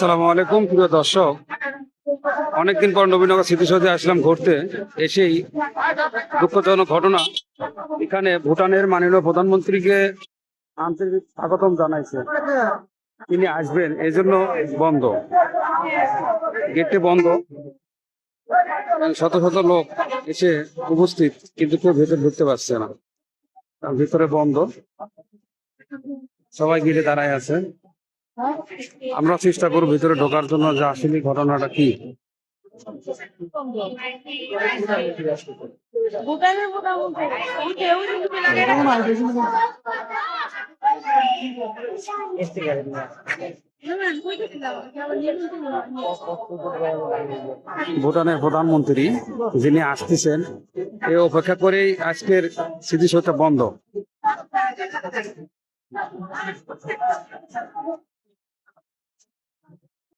সালামু আলাইকুম, প্রিয় দর্শক। অনেকদিন পর নবীনগর স্মৃতিসৌধে আসলাম ঘুরতে। এসেই দুঃখজনক ঘটনা। এখানে ভুটানের মাননীয় প্রধানমন্ত্রীকে আন্তরিক স্বাগতম জানাইছে। তিনি আসবেন এই জন্য বন্ধ। গেটটি বন্ধ। শত শত লোক এসে উপস্থিত, কিন্তু কেউ ভেতরে ঢুকতে পারছে না। ভিতরে বন্ধ। সবাই গিরে দাঁড়ায় আছে। আমরা চেষ্টা করব ভিতরে ঢোকার জন্য যে আসলে ঘটনাটা কি। ভুটানের প্রধানমন্ত্রী যিনি আসতেছেন এই অপেক্ষা করেই আজকের স্মৃতিসৌধ বন্ধ। N'est-ce?